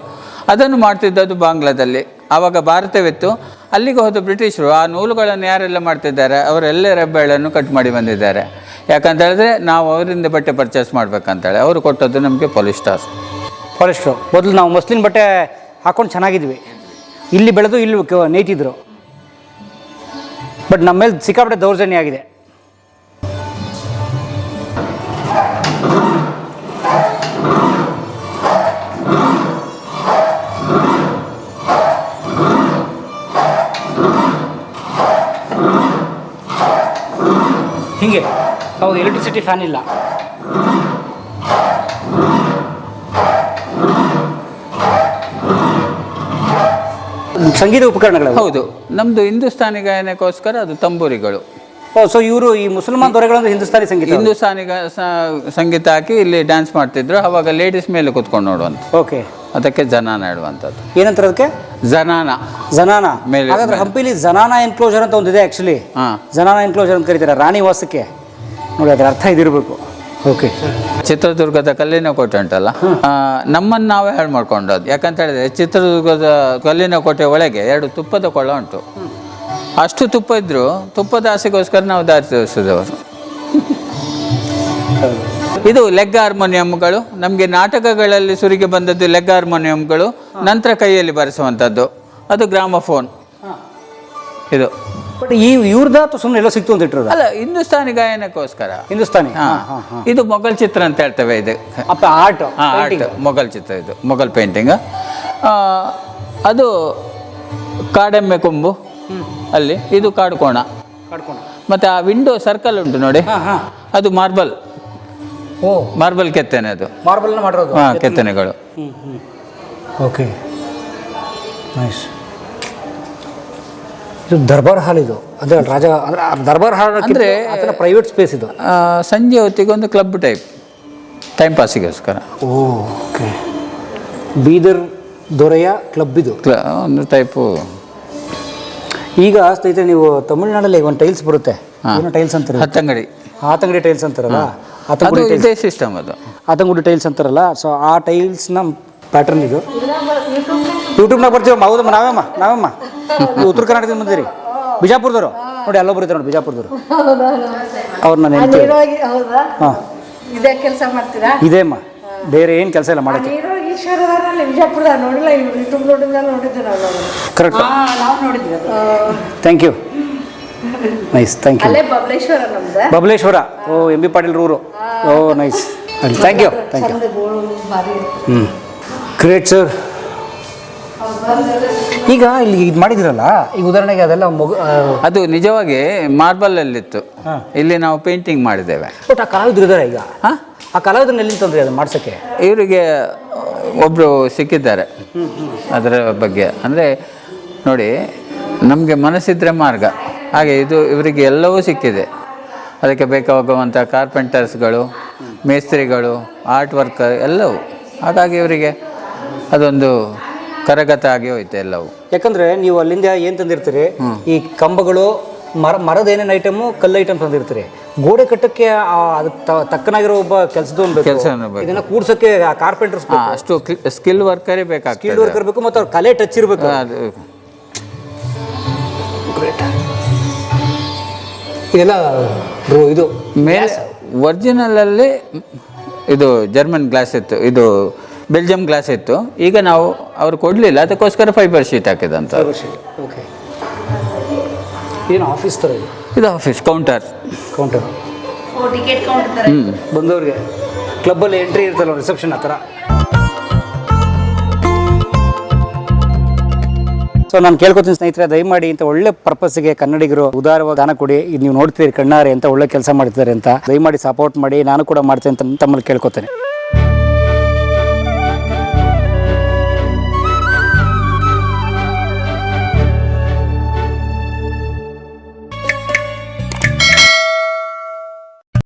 ಅದನ್ನು ಮಾಡ್ತಿದ್ದದ್ದು ಬಾಂಗ್ಲಾದಲ್ಲಿ. ಆವಾಗ ಭಾರತವಿತ್ತು. ಅಲ್ಲಿಗೆ ಹೋದ ಬ್ರಿಟಿಷರು ಆ ನೂಲುಗಳನ್ನು ಯಾರೆಲ್ಲ ಮಾಡ್ತಿದ್ದಾರೆ? ಅವರೆಲ್ಲ ರೆಬ್ಬೆಗಳನ್ನು ಕಟ್ ಮಾಡಿ ಬಂದಿದ್ದಾರೆ. ಯಾಕಂತ ಹೇಳಿದ್ರೆ ನಾವು ಅವರಿಂದ ಬಟ್ಟೆ ಪರ್ಚೇಸ್ ಮಾಡ್ಬೇಕಂತೇಳಿ ಅವರು ಕೊಟ್ಟದ್ದು ನಮಗೆ ಪೊಲಿಸ್ಟಾಸ್ ಫಾರೆಸ್ಟ್ರು ಮೊದಲು ನಾವು ಮಸ್ಲಿನ್ ಬಟ್ಟೆ ಹಾಕೊಂಡು ಚೆನ್ನಾಗಿದ್ವಿ. ಇಲ್ಲಿ ಬೆಳೆದು ಇಲ್ಲಿ ನೇಯ್ತಿದ್ರು. ಬಟ್ ನಮ್ಮ ಮೇಲೆ ಸಿಕ್ಕಾಪಟ್ಟೆ ದೌರ್ಜನ್ಯ ಆಗಿದೆ. ಹೌದು ಎಲೆಕ್ಟ್ರಿಸಿಟಿ ಫ್ಯಾನ್ ಇಲ್ಲ. ಸಂಗೀತ ಉಪಕರಣಗಳು. ಹೌದು ನಮ್ದು ಹಿಂದೂಸ್ತಾನಿ ಗಾಯನಕ್ಕೋಸ್ಕರ ಅದು ತಂಬೂರಿಗಳು. ಓ ಸೊ ಇವರು ಈ ಮುಸಲ್ಮಾನ್ ದೊರೆಗಳಂದ್ರೆ ಹಿಂದೂಸ್ತಾನಿ ಸಂಗೀತ. ಹಿಂದೂಸ್ತಾನಿ ಸಂಗೀತ ಹಾಕಿ ಇಲ್ಲಿ ಡ್ಯಾನ್ಸ್ ಮಾಡ್ತಿದ್ರು ಅವಾಗ ಲೇಡೀಸ್ ಮೇಲೆ ಕುತ್ಕೊಂಡು ನೋಡುವಂತ. ಓಕೆ. ಅದಕ್ಕೆ ಜನಾನ ಹೇಳುವಂಥದ್ದು ಏನಂತಾರೆ ಅದಕ್ಕೆ? ಜನಾನ. ಜನಾನ. ಮೇಲೆ- ಹಾಗಾದ್ರೆ ಹಂಪಿಲಿ ಜನಾನ ಎನ್ಕ್ಲೋಜರ್ ಅಂತ ಒಂದಿದೆ ಆ್ಯಕ್ಚುಲಿ ಹಾಂ. ಜನಾನ ಎನ್ಕ್ಲೋಜರ್ ಅಂತ ಕರೀತಾರೆ ರಾಣಿ ವಾಸಕ್ಕೆ ನೋಡಿ ಅದರ ಅರ್ಥ ಇದಿರಬೇಕು. ಓಕೆ. ಚಿತ್ರದುರ್ಗದ ಕಲ್ಲಿನ ಕೋಟೆ ಉಂಟಲ್ಲ ನಮ್ಮನ್ನು ನಾವೇ ಹಾಳು ಮಾಡ್ಕೊಂಡದ್ದು. ಯಾಕಂತ ಹೇಳಿದ್ರೆ ಚಿತ್ರದುರ್ಗದ ಕಲ್ಲಿನ ಕೋಟೆ ಒಳಗೆ ಎರಡು ತುಪ್ಪದ ಕೊಳ ಉಂಟು. ಅಷ್ಟು ತುಪ್ಪ ಇದ್ರು ತುಪ್ಪದ ಆಸೆಗೋಸ್ಕರ ನಾವು ದಾರಿ ತೋರಿಸಿದವರು. ಇದು ಲೆಗ್ ಹಾರ್ಮೋನಿಯಂಗಳು. ನಮಗೆ ನಾಟಕಗಳಲ್ಲಿ ಸುರಿಗೆ ಬಂದದ್ದು ಲೆಗ್ ಹಾರ್ಮೋನಿಯಂಗಳು. ನಂತರ ಕೈಯಲ್ಲಿ ಬರೆಸುವಂಥದ್ದು. ಅದು ಗ್ರಾಮಫೋನ್. ಇದು. ಬಟ್ ಈ ಇವ್ರದ ಸುಮ್ಮನೆ ಎಲ್ಲ ಸಿಕ್ತು ಅಂತ ಇಟ್ಟರು ಅಲ್ಲ ಹಿಂದೂಸ್ತಾನಿ ಗಾಯನಕ್ಕೋಸ್ಕರ. ಹಿಂದೂಸ್ತಾನಿ. ಹಾ. ಇದು ಮೊಘಲ್ ಚಿತ್ರ ಅಂತ ಹೇಳ್ತೇವೆ ಇದು. ಅಪ್ಪ ಆರ್ಟ್ ಆರ್ಟ್ ಮೊಘಲ್ ಚಿತ್ರ ಇದು ಮೊಘಲ್ ಪೇಂಟಿಂಗ್. ಅದು ಕಾಡೆಮ್ಮೆ ಕೊಂಬು ಅಲ್ಲಿ ಇದು ಕಾಡುಕೋಣ. ಕಾಡುಕೋಣ. ಮತ್ತೆ ಆ ವಿಂಡೋ ಸರ್ಕಲ್ ಉಂಟು ನೋಡಿ. ಹಾಂ ಹಾಂ. ಅದು ಮಾರ್ಬಲ್. ಓ. ಮಾರ್ಬಲ್ ಕೆತ್ತನೆ ಅದು. ಮಾರ್ಬಲ್ ಮಾಡಿರೋದು. ಹಾ ಕೆತ್ತನೆಗಳು. ಓಕೆ ನೈಸ್ ಇದು ದರ್ಬಾರ್ ಹಾಲ್ ಇದು. ಅಂದರೆ ರಾಜ ಅಂದರೆ ದರ್ಬಾರ್ ಹಾಲ್ ಅಂದ್ರೆ- ಅದನ್ನ ಪ್ರೈವೇಟ್ ಸ್ಪೇಸ್ ಇದು. ಸಂಜೆ ಹೊತ್ತಿಗೆ ಒಂದು ಕ್ಲಬ್ ಟೈಪ್ ಟೈಮ್ ಪಾಸಿಗೋಸ್ಕರ ಓಕೆ. ಬೀದರ್ ದೊರೆಯ ಕ್ಲಬ್ ಇದು. ಒಂದು ಟೈಪು ಈಗ ಸ್ನೇಹಿತರೆ ನೀವು ತಮಿಳ್ನಾಡಲ್ಲಿ ಒಂದು ಟೈಲ್ಸ್ ಬರುತ್ತೆ. ಟೈಲ್ಸ್ ಅಂತಾರೆ ಹತ್ತಂಗಡಿ ಆತಂಗಡಿ. ಟೈಲ್ಸ್ ಅಂತಾರಲ್ಲ? ಆತಂಗುಡಿ ಇದೇ ಸಿಸ್ಟಮ್ ಅದು. ಆತಂಗುಡಿ ಟೈಲ್ಸ್ ಅಂತಾರಲ್ಲ? ಸೊ ಆ ಟೈಲ್ಸ್ನ ಪ್ಯಾಟರ್ನ್ ಇದು. ಯೂಟ್ಯೂಬ್ನಾಗ ಬರ್ತೀವಮ್ಮ ಹೌದಮ್ಮ ನಾವೇಮ್ಮ ನಾವಮ್ಮ. ನೀವು ಉತ್ತರ ಕರ್ನಾಟಕದಿಂದ ಬಂದಿರಿ? ಬಿಜಾಪುರದವರು? ನೋಡಿ ಅಲ್ಲೊಬ್ಬರು ಬರೀತಾರೆ ನೋಡಿ ಬಿಜಾಪುರದವರು. ಅವ್ರು ನಾನು ಹೇಳ್ತೀನಿ ಹೌದಾ? ಹಾಂ. ಇದೇ ಕೆಲಸ ಮಾಡ್ತೀರಾ? ಇದೇ ಅಮ್ಮ ಬೇರೆ ಏನು ಕೆಲಸ ಇಲ್ಲ ಮಾಡೋಕ್ಕೆ. ನೋಡಿಲ್ಲ ಯೂಟ್ಯೂಬ್ ನೋಡಿದ ನೋಡಿದ್ದೆ ನಾವು ಕರೆಕ್ಟ್ ನಾವು ನೋಡಿದ್ವಿ ಅದು. Thank you nice thank you ಅಲ್ಲೇ ಬಬಲೇಶ್ವರ ನಮ್ದು. ಬಬಲೇಶ್ವರ. ಓ ಎಂ ಬಿ ಪಾಟೀಲ್ ರೂರು. ಓ nice thank you thank you ಹ್ಞೂ ಗ್ರೇಟ್ ಸರ್ ಈಗ ಇಲ್ಲಿ ಇದು ಮಾಡಿದಿರಲ್ಲ? ಈಗ ಉದಾಹರಣೆಗೆ ಅದೆಲ್ಲ ಮಗು ಅದು ನಿಜವಾಗಿ ಮಾರ್ಬಲ್ ಅಲ್ಲಿತ್ತು. ಇಲ್ಲಿ ನಾವು ಪೇಂಟಿಂಗ್ ಮಾಡಿದ್ದೇವೆ. ಬಟ್ ಆ ಕಲಾವಿದ್ರು ಇದ್ದಾರೆ ಈಗ? ಹಾ? ಆ ಕಲಾವಿದ್ರನ್ನ ಎಲ್ಲಿ ತಂದ್ರಿ ಅದು ಮಾಡ್ಸೋಕ್ಕೆ? ಇವರಿಗೆ ಒಬ್ಬರು ಸಿಕ್ಕಿದ್ದಾರೆ. ಅದರ ಬಗ್ಗೆ. ಅಂದರೆ ನೋಡಿ ನಮಗೆ ಮನಸ್ಸಿದ್ರೆ ಮಾರ್ಗ. ಹಾಗೆ ಇದು ಇವರಿಗೆ ಎಲ್ಲವೂ ಸಿಕ್ಕಿದೆ. ಅದಕ್ಕೆ ಬೇಕಾಗುವಂಥ ಕಾರ್ಪೆಂಟರ್ಸ್ಗಳು ಮೇಸ್ತ್ರಿಗಳು ಆರ್ಟ್ ವರ್ಕರ್ ಎಲ್ಲವೂ. ಹಾಗಾಗಿ ಇವರಿಗೆ ಅದೊಂದು ಕರಗತ ಆಗಿ ಹೋಯ್ತು ಎಲ್ಲವೂ. ಯಾಕಂದ್ರೆ ನೀವು ಅಲ್ಲಿಂದ ಏನು ತಂದಿರ್ತೀರಿ? ಈ ಕಂಬಗಳು ಮರ ಮರದ ಏನೇನು ಐಟಮು ಕಲ್ಲು ಐಟಮ್ ತಂದಿರ್ತೀರಿ. ಗೋಡೆ ಕಟ್ಟಕ್ಕೆ ಆ ಅದಕ್ಕೆ ತ- ತಕ್ಕನಾಗಿರೋ ಒಬ್ಬ ಕೆಲಸದವನು ಬೇಕು. ಕೆಲ್ಸದವ್ನು ಬೇಕು. ಇದನ್ನ ಕೂಡ್ಸಕ್ಕೆ ಕಾರ್ಪೆಂಟರ್ಸ್ ಅಷ್ಟು ಸ್ಕಿಲ್ ವರ್ಕರೇ ಬೇಕಾ ಸ್ಕಿಲ್ ವರ್ಕರ್ ಬೇಕು ಮತ್ತು ಅವ್ರ ಕಲೆ ಟಚ್ ಇರಬೇಕು. ಅದು ಇದೆಲ್ಲ ಇದು ಮೇಲೆ ಒರಿಜಿನಲ್ ಅಲ್ಲಿ ಇದು ಜರ್ಮನ್ ಗ್ಲಾಸ್ ಇತ್ತು. ಇದು ಬೆಲ್ಜಿಯಂ ಗ್ಲಾಸ್ ಇತ್ತು. ಈಗ ನಾವು ಅವ್ರು ಕೊಡಲಿಲ್ಲ ಅದಕ್ಕೋಸ್ಕರ ಫೈಬರ್ ಶೀಟ್ ಹಾಕಿದಂತ. ಓಕೆ ಏನು ಆಫೀಸ್ ಥರ ಇದೆ? ಇದು office counter counter ticket counter ಹ್ಮ್. ಬಂದವ್ರಿಗೆ ಕ್ಲಬ್ಬಲ್ಲಿ ಎಂಟ್ರಿ ಇರ್ತಲ್ಲ ರಿಸೆಪ್ಷನ್ ಆ ಥರ ಸೊ ನಾನು ಕೇಳ್ಕೊತೀನಿ ಸ್ನೇಹಿತರೆ ದಯಮಾಡಿ ಇಂಥ ಒಳ್ಳೆ ಪರ್ಪಸ್ಗೆ ಕನ್ನಡಿಗರು ಉದಾರವಾಗಿ ದಾನ ಕೊಡಿ. ಇದು ನೀವು ನೋಡ್ತೀರಿ ಕಣ್ಣಾರೆ ಅಂತ ಒಳ್ಳೆ ಕೆಲಸ ಮಾಡ್ತಿದ್ದಾರೆ ಅಂತ. ದಯಮಾಡಿ ಸಪೋರ್ಟ್ ಮಾಡಿ ನಾನು ಕೂಡ ಮಾಡ್ತೇನೆ ಅಂತ ತಮ್ಮಲ್ಲಿ ಕೇಳ್ಕೊತೇನೆ.